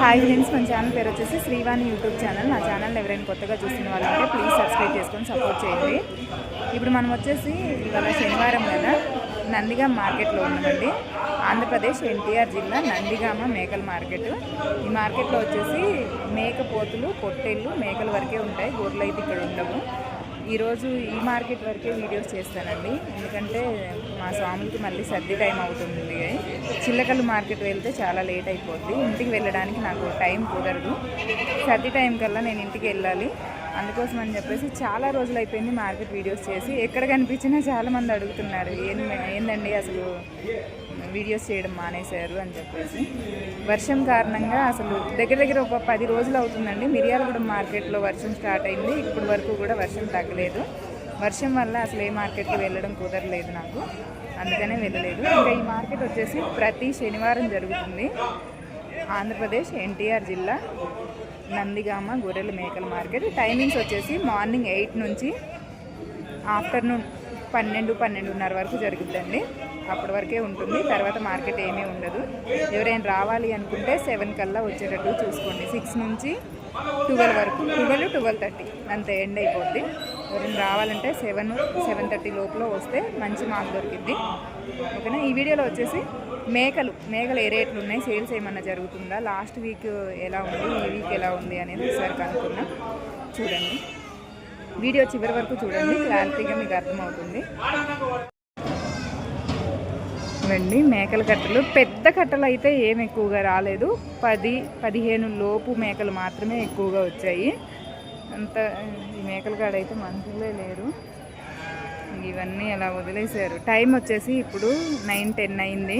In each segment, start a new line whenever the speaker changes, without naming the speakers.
Hi friends మన channel పేరు వచ్చేసి శ్రీవాణి యూట్యూబ్ ఛానల్. నా ఛానల్ ఎవరైనా కొత్తగా చూసిన వాళ్ళంటే ప్లీజ్ సబ్స్క్రైబ్ చేసుకొని సపోర్ట్ చేయండి. ఇప్పుడు మనం వచ్చేసి ఇవాళ శనివారం కదా నందిగామ మార్కెట్లో ఉన్నామండి. ఆంధ్రప్రదేశ్ ఎన్టీఆర్ జిల్లా నందిగామ మేకల మార్కెట్. ఈ మార్కెట్లో వచ్చేసి మేకపోతులు పొట్టేళ్ళు మేకల వరకే ఉంటాయి. గొర్రెలు అయితే ఇక్కడ ఉండవు. ఈరోజు ఈ మార్కెట్ వరకే వీడియోస్ చేస్తానండి. ఎందుకంటే మా స్వాములకి మళ్ళీ సర్ది టైం అవుతుంది. చిల్లకల్లు మార్కెట్ వెళ్తే చాలా లేట్ అయిపోద్ది. ఇంటికి వెళ్ళడానికి నాకు టైం కుదరదు. సర్ది టైం కల్లా నేను ఇంటికి వెళ్ళాలి. అందుకోసం అని చెప్పేసి చాలా రోజులు అయిపోయింది మార్కెట్ వీడియోస్ చేసి. ఎక్కడ కనిపించినా చాలామంది అడుగుతున్నారు ఏం ఏందండి అసలు వీడియోస్ చేయడం మానేశారు? అని చెప్పేసి. వర్షం కారణంగా అసలు దగ్గర దగ్గర ఒక పది రోజులు అవుతుందండి. మిర్యాలగూడెం మార్కెట్లో వర్షం స్టార్ట్ అయింది. ఇప్పటి వరకు కూడా వర్షం తగ్గలేదు. వర్షం వల్ల అసలు ఏ మార్కెట్కి వెళ్ళడం కుదరలేదు నాకు. అందుకనే వెళ్ళలేదు. ఇంకా ఈ మార్కెట్ వచ్చేసి ప్రతి శనివారం జరుగుతుంది. ఆంధ్రప్రదేశ్ ఎన్టీఆర్ జిల్లా. నందిగామ గొర్రెల మేకల మార్కెట్. టైమింగ్స్ వచ్చేసి మార్నింగ్ ఎయిట్ నుంచి ఆఫ్టర్నూన్ పన్నెండు పన్నెండున్నర వరకు జరుగుతుందండి. అప్పటి వరకే ఉంటుంది. తర్వాత మార్కెట్ ఏమీ ఉండదు. ఎవరైనా రావాలి అనుకుంటే సెవెన్ కల్లా వచ్చేటట్టు చూసుకోండి. సిక్స్ నుంచి ట్వెల్వ్ వరకు. ట్వెల్వ్ ట్వెల్వ్ థర్టీ అంత ఎండ్ అయిపోద్ది. ఎవరైనా రావాలంటే సెవెన్ సెవెన్ థర్టీ లోపల వస్తే మంచి మార్క్ దొరికింది ఓకేనా? ఈ వీడియోలో వచ్చేసి మేకలు మేకలు ఏ రేట్లు ఉన్నాయి. సేల్స్ ఏమన్నా జరుగుతుందా? లాస్ట్ వీక్ ఎలా ఉంది? ఈ వీక్ ఎలా ఉంది అనేది ఒకసారి కనుక్కున్నా చూడండి. వీడియో చివరి వరకు చూడండి. క్లారిటీగా మీకు అర్థమవుతుంది. ఇవండి మేకల కట్టలు. పెద్ద కట్టలు అయితే ఏం ఎక్కువగా రాలేదు. పది పదిహేను లోపు మేకలు మాత్రమే ఎక్కువగా వచ్చాయి. అంత ఈ మేకల కాడ అయితే మనుషులే లేరు. ఇవన్నీ అలా వదిలేశారు. టైం వచ్చేసి ఇప్పుడు నైన్ టెన్ అయింది.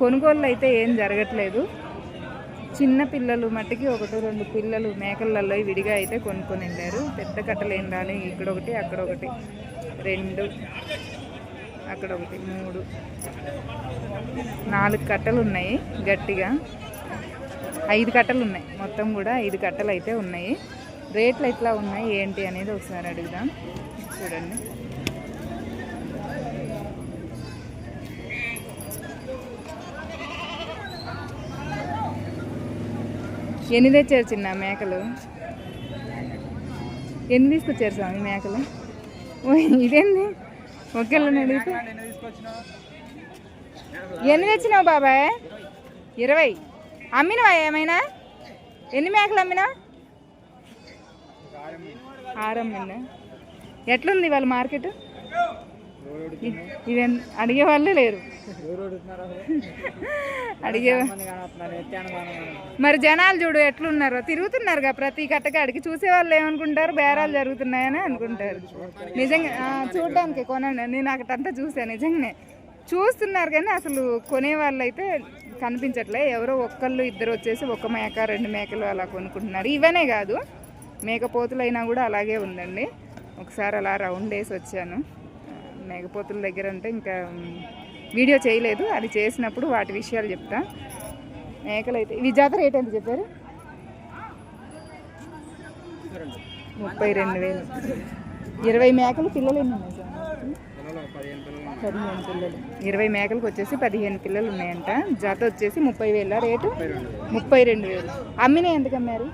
కొనుగోళ్ళు అయితే ఏం జరగట్లేదు. చిన్న పిల్లలు మట్టికి ఒకటి రెండు పిల్లలు మేకలలో విడిగా అయితే కొనుక్కొని వెళ్ళారు. పెద్ద కట్టలు ఏం రాలి ఇక్కడ ఒకటి అక్కడ ఒకటి. రెండు అక్కడ ఒకటి మూడు నాలుగు కట్టలు ఉన్నాయి గట్టిగా. ఐదు కట్టలు ఉన్నాయి. మొత్తం కూడా ఐదు కట్టలు అయితే ఉన్నాయి. రేట్లు ఎట్లా ఉన్నాయి ఏంటి అనేది ఒకసారి అడుగుదాం. చూడండి. ఎన్ని తెచ్చారు చిన్న మేకలు? ఎన్ని తీసుకొచ్చారు స్వామి మేకలు? ఇదేంది? ఒకేళ్ళని అడిగితే ఎన్ని తెచ్చినావు బాబాయ్? ఇరవై. అమ్మినవా ఏమైనా? ఎన్ని మేకలు అమ్మినా? ఆరు అమ్మినా. ఎట్లుంది వాళ్ళ మార్కెట్? ఇవి అడిగే వాళ్ళే లేరు. అడిగే మరి జనాలు చూడు ఎట్లున్నారో తిరుగుతున్నారుగా ప్రతి కట్టకాడికి చూసే వాళ్ళు ఏమనుకుంటారు? బేరాలు జరుగుతున్నాయని అనుకుంటారు. నిజంగా చూడడానికి కొనండి. నేను అక్కడంతా చూసాను నిజంగానే. చూస్తున్నారు కానీ అసలు కొనే వాళ్ళు అయితే కనిపించట్లే. ఎవరో ఒక్కళ్ళు ఇద్దరు వచ్చేసి ఒక మేక రెండు మేకలు అలా కొనుక్కుంటున్నారు. ఇవనే కాదు మేకపోతులైనా కూడా అలాగే ఉందండి. ఒకసారి అలా రౌండ్ వేసి వచ్చాను. మేకపోతుల దగ్గర అంటే ఇంకా వీడియో చేయలేదు. అది చేసినప్పుడు వాటి విషయాలు చెప్తా. మేకలు అయితే ఇవి జాతర రేట్ ఎంత చెప్పారు? ముప్పై రెండు వేలు. ఇరవై మేకలు పిల్లలు ఎన్ని ఉన్నాయి సార్? పదిహేను పిల్లలు. ఇరవై మేకలకు వచ్చేసి పదిహేను పిల్లలు ఉన్నాయంట. జాత వచ్చేసి ముప్పై వేల రేటు? ముప్పై రెండు వేలు. అమ్మిన ఎందుకు అమ్మారు?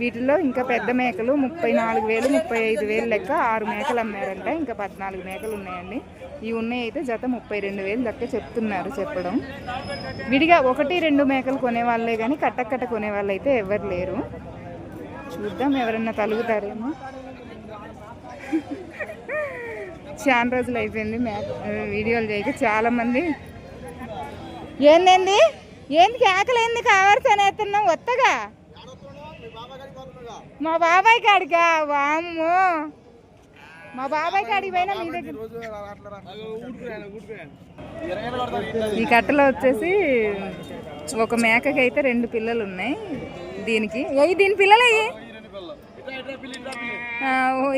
వీటిలో ఇంకా పెద్ద మేకలు ముప్పై నాలుగు వేలు ముప్పై ఐదు వేలు లెక్క ఆరు మేకలు అమ్మారంట. ఇంకా పద్నాలుగు మేకలు ఉన్నాయండి. ఈ ఉన్నాయి అయితే జత ముప్పై రెండు వేలు లెక్క చెప్తున్నారు చెప్పడం. విడిగా ఒకటి రెండు మేకలు కొనేవాళ్ళే కానీ కట్టకట్ట కొనేవాళ్ళు అయితే ఎవరు లేరు. చూద్దాం ఎవరన్నా తలుగుతారేమో. చాలా రోజులు అయిపోయింది మేక వీడియోలు చేయక చాలామంది. ఏందండి ఏంది కేకలేంది కావాల్సిన ఎత్తున్నాం వత్తగా మా బాబాయ్ కాడికా? వామ్మో. మా బాబాయ్ కాడికి పోయినా మీ దగ్గర ఈ కట్టలో వచ్చేసి ఒక మేకకి అయితే రెండు పిల్లలు ఉన్నాయి దీనికి. అయ్యి దీని పిల్లలు అయ్యి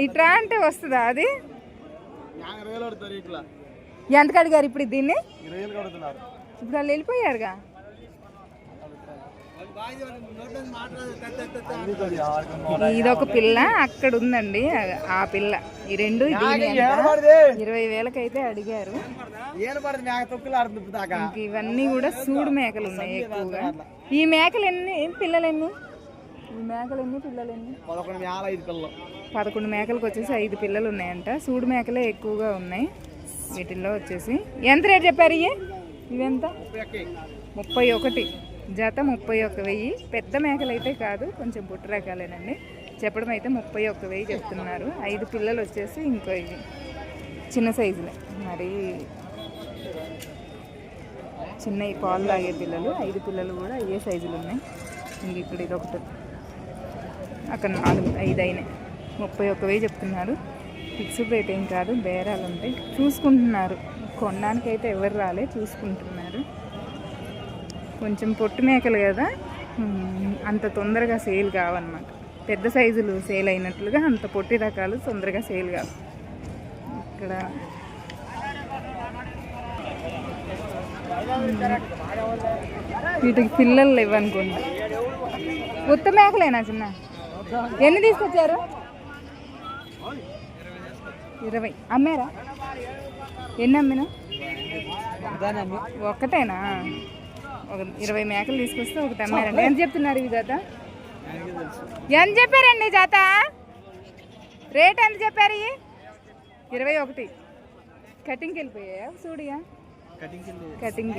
ఇట్రా అంటే వస్తుందా అది? ఎంత కడిగారు ఇప్పుడు దీన్ని? ఇప్పుడు వాళ్ళు వెళ్ళిపోయారుగా? ఇదొక పిల్ల అక్కడ ఉందండి. ఆ పిల్ల. ఈ రెండు? ఇరవై వేలకైతే అడిగారు. ఇవన్నీ కూడా సూడు మేకలు ఉన్నాయి ఎక్కువగా. ఈ మేకలు ఎన్ని? పిల్లలు ఎన్ని ఈ మేకలు ఎన్ని పిల్లలు. ఎన్ని
పదకొండు
మేకలకు వచ్చేసి ఐదు పిల్లలు ఉన్నాయంట. సూడు మేకలే ఎక్కువగా ఉన్నాయి. వీటిల్లో వచ్చేసి. ఎంత రేట్ చెప్పారు ఇవి ఇవెంత ముప్పై ఒకటి. జత ముప్పై ఒక్క వెయ్యి. పెద్ద మేకలు అయితే కాదు కొంచెం బుట్ట రకాలేనండి. చెప్పడం అయితే ముప్పై ఒక్క వెయ్యి చెప్తున్నారు. ఐదు పిల్లలు వచ్చేసి ఇంకో ఇవి. చిన్న సైజులే. మరి చిన్న పాలు తాగే పిల్లలు ఐదు పిల్లలు కూడా ఏ సైజులు ఉన్నాయి. ఇంక ఇక్కడ ఇది ఒకటి అక్కడ నాలుగు ఐదు అయినాయి. ముప్పై ఒక్క వెయ్యి చెప్తున్నారు. ఫిక్స్డ్ రేట్ ఏం కాదు బేరాలు ఉంటాయి. చూసుకుంటున్నారు. కొనడానికి అయితే ఎవరు రాలే చూసుకుంటున్నారు. కొంచెం పొట్టు మేకలు కదా. అంత తొందరగా సేల్ కావన్నమాట. పెద్ద సైజులు సేల్ అయినట్లుగా అంత పొట్టి రకాలు తొందరగా సేల్ కావు. ఇక్కడ వీటికి పిల్లలు ఇవ్వనుకుంటా ఉత్త మేకలేనా చిన్న? ఎన్ని తీసుకొచ్చారు? ఇరవై. అమ్మారా? ఎన్ని అమ్మినా ఒక్కటేనా ఒక ఇరవై మేకలు తీసుకొస్తే ఒకటి అమ్మారండి. ఎంత చెప్తున్నారు ఇవి జాత? ఎంత చెప్పారండి జాత? రేట్ ఎంత చెప్పారు ఇవి? ఇరవై ఒకటి. కటింగ్కి వెళ్ళిపోయాయా? చూడియా కటింగ్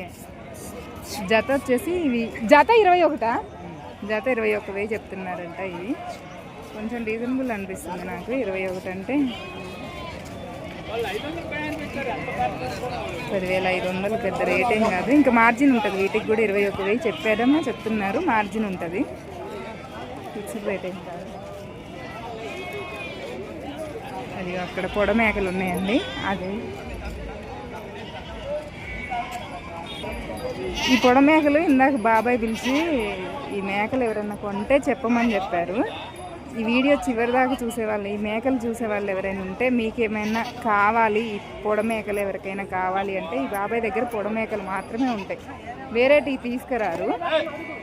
జత వచ్చేసి ఇవి. జత ఇరవై ఒకటా? జత ఇరవై ఒక వెయ్యి చెప్తున్నారంట ఇవి. కొంచెం రీజనబుల్ అనిపిస్తుంది నాకు. ఇరవై ఒకటి అంటే. పదివేల ఐదు వందలు పెద్ద రేట్ ఏం కాదు. ఇంకా మార్జిన్ ఉంటుంది. వీటికి కూడా ఇరవై ఒక వెయ్యి చెప్పారమ్మా చెప్తున్నారు. మార్జిన్ ఉంటుంది. ఫిక్స్డ్ రేట్ ఏం కాదు. అది అక్కడ పొడ మేకలు ఉన్నాయండి. అది. ఈ పొడ మేకలు ఇందాక బాబాయ్ పిలిచి ఈ మేకలు ఎవరన్నా కొంటే చెప్పమని చెప్పారు. ఈ వీడియో చివరి దాకా చూసేవాళ్ళు ఈ మేకలు చూసేవాళ్ళు ఎవరైనా ఉంటే మీకు ఏమైనా కావాలి ఈ పొడ మేకలు ఎవరికైనా కావాలి అంటే ఈ బాబాయ్ దగ్గర పొడ మేకలు మాత్రమే ఉంటాయి. వేరేటి తీసుకురారు.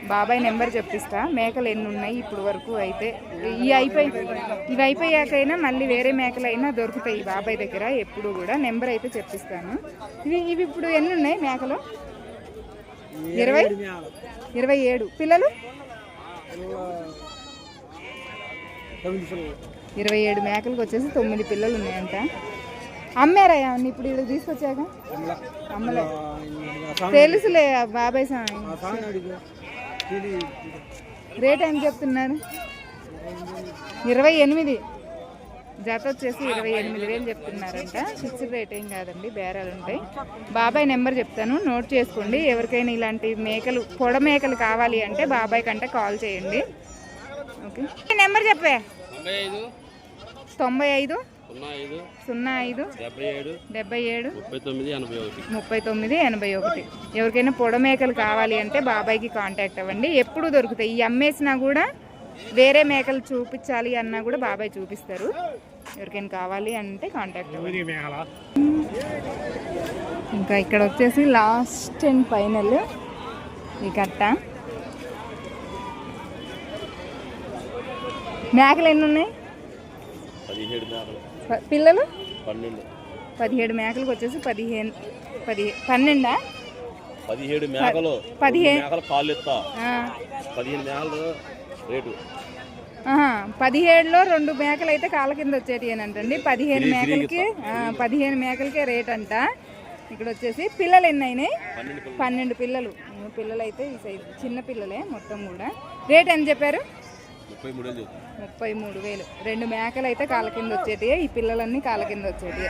బాబాయ్ నెంబర్ చెప్పిస్తా. మేకలు ఎన్ని ఉన్నాయి? ఇప్పుడు వరకు అయితే ఈ అయిపోయి ఇవి అయిపోయాకైనా మళ్ళీ వేరే మేకలు అయినా దొరుకుతాయి బాబాయ్ దగ్గర. ఎప్పుడు కూడా నెంబర్ అయితే చెప్పిస్తాను. ఇవి ఇవి ఇప్పుడు ఎన్ని ఉన్నాయి మేకలు? ఇరవై? ఇరవై ఏడు. పిల్లలు? ఇరవై ఏడు మేకలకు వచ్చేసి తొమ్మిది పిల్లలు ఉన్నాయంట. అమ్మారయ్యా ఇప్పుడు ఇక్కడ తీసుకొచ్చాక? అమ్మలే. తెలుసులే బాబాయ్ స్వామి రేట్ ఎంత చెప్తున్నారు? ఇరవై ఎనిమిది. జత వచ్చేసి ఇరవై ఎనిమిది వేలు చెప్తున్నారంట. ఫిక్స్డ్ రేట్ ఏం కాదండి బేరాలు ఉంటాయి. బాబాయ్ నెంబర్ చెప్తాను నోట్ చేసుకోండి. ఎవరికైనా ఇలాంటి మేకలు పొడ మేకలు కావాలి అంటే బాబాయ్ కంటే కాల్ చేయండి. ఓకే. నెంబర్ చెప్పే.
తొంభై ఐదు. సున్నా ఐదు. డెబ్బై ఏడు. ముప్పై తొమ్మిది ఎనభై ఒకటి.
ఎవరికైనా పొడ మేకలు కావాలి అంటే బాబాయ్కి కాంటాక్ట్ అవ్వండి. ఎప్పుడు దొరుకుతాయి? ఈ అమ్మేసినా కూడా వేరే మేకలు చూపించాలి అన్నా కూడా బాబాయ్ చూపిస్తారు. ఎవరికైనా కావాలి అంటే కాంటాక్ట్ అవ్వండి. ఇంకా ఇక్కడ వచ్చేసి లాస్ట్ అండ్ ఫైనల్. ఈ కట్ట. మేకలు ఎన్ని ఉన్నాయి? పిల్లలు? పదిహేడు మేకలకు వచ్చేసి పదిహేను పది పన్నెండా?
పదిహేడు మేకలు
పదిహేను
మేకలు కాళ్ళు ఎత్తా
ఆ,
పదిహేను మేకలు రేటు.
పదిహేడులో రెండు మేకలు అయితే కాళ్ళ కింద వచ్చేటి అంటండి పదిహేను మేకలకి పదిహేను మేకలకే రేట్ అంట ఇక్కడ వచ్చేసి పిల్లలు ఎన్ని అయినాయి?
పన్నెండు పిల్లలు.
పిల్లలు. అయితే ఈ సైజు చిన్న పిల్లలే మొత్తం కూడా. రేట్ ఎంత చెప్పారు?
ముప్పై మూడు
ముప్పై మూడు వేలు. రెండు మేకలు అయితే కాళ్ళ కింద వచ్చేటి ఈ పిల్లలన్నీ కాళ్ళ కింద వచ్చేటి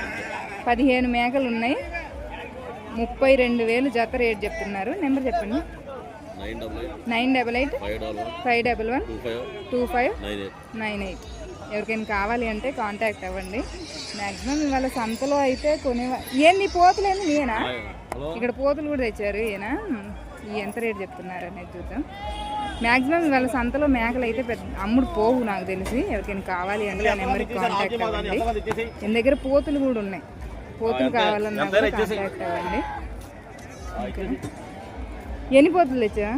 పదిహేను మేకలు ఉన్నాయి ముప్పై రెండు వేలు జత రేట్ చెప్తున్నారు. నెంబర్ చెప్పండి.
Nine double eight. Five double one. Two five. Nine eight.
ఎవరికైనా కావాలి అంటే కాంటాక్ట్ అవ్వండి. మ్యాక్సిమం ఇవాళ సంతలో అయితే కొనే ఏంది పోతులేదు నేనా
హలో.
ఇక్కడ పోతులు కూడా తెచ్చారు ఈయన? ఈ ఎంత రేట్ చెప్తున్నారు అనేది చూద్దాం. మ్యాక్సిమం ఇవాళ సంతలో మేకలు అయితే పెద్ద అమ్ముడు పోవు నాకు తెలిసి. ఎవరికైనా కావాలి అంటే ఆ నెంబర్కి కాంటాక్ట్ అవ్వండి. మన దగ్గర పోతులు కూడా ఉన్నాయి. పోతులు కావాలన్నా కూడా కాంటాక్ట్ అవ్వండి. ఎన్ని పోతులు తెచ్చా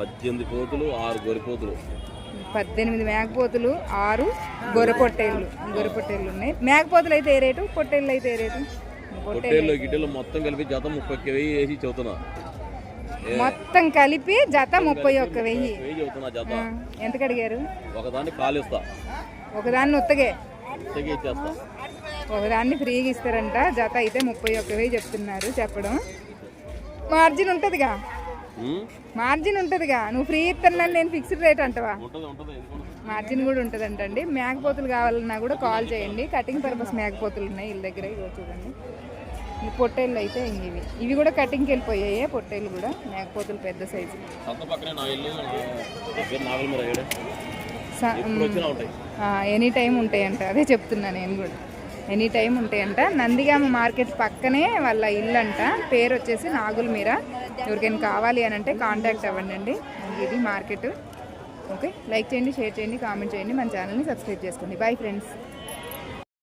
పద్దెనిమిది పోతులు ఆరు గొరి పోతులు.
పద్దెనిమిది మేకపోతులు ఆరు గొర్రె పొట్టేళ్ళు. గొర్రె పొట్టేళ్ళు ఉన్నాయి. మేకపోతులు అయితే ఏ రేటు? పొట్టేళ్ళు అయితే ఏ రేటు? పొట్టేళ్ళు
గిట్టెలు మొత్తం కలిపి జత ముప్పై వెయ్యి వేసి చెబుతున్నా.
మొత్తం కలిపి జత ముప్పై ఒక్క వెయ్యి. ఎంతకు అడిగారు
ఒకదాన్ని కాలిస్తా.
ఒకదాన్ని ఉత్తగే. ఒకదాన్ని ఫ్రీగా ఇస్తారంట. జత అయితే ముప్పై ఒక్క వెయ్యి చెప్తున్నారు చెప్పడం. మార్జిన్ ఉంటుందిగా? మార్జిన్ ఉంటుందిగా? నువ్వు ఫ్రీ ఇస్తున్నాను నేను ఫిక్స్డ్ రేట్ అంటవా? మార్జిన్ కూడా ఉంటుందంటండి. మేకపోతులు కావాలన్నా కూడా కాల్ చేయండి. కటింగ్ పర్పస్ మేకపోతులు ఉన్నాయి వీళ్ళ దగ్గర. చూడండి. ఈ పొట్టేళ్ళు అయితే ఇవి. ఇవి కూడా కటింగ్కి వెళ్ళిపోయాయి పొట్టేళ్ళు కూడా మేకపోతులు పెద్ద సైజు ఎనీ టైం ఉంటాయంట. అదే చెప్తున్నా నేను కూడా. ఎనీ టైం ఉంటాయంట. నందిగామ మార్కెట్ పక్కనే వాళ్ళ ఇల్లు అంట పేరు వచ్చేసి నాగుల మీర ఎవరికైనా కావాలి అని అంటే కాంటాక్ట్ అవ్వండి అండి ఇది మార్కెట్ ఓకే లైక్ చేయండి షేర్ చేయండి కామెంట్ చేయండి. మన ఛానల్ని సబ్స్క్రైబ్ చేసుకోండి. Bye friends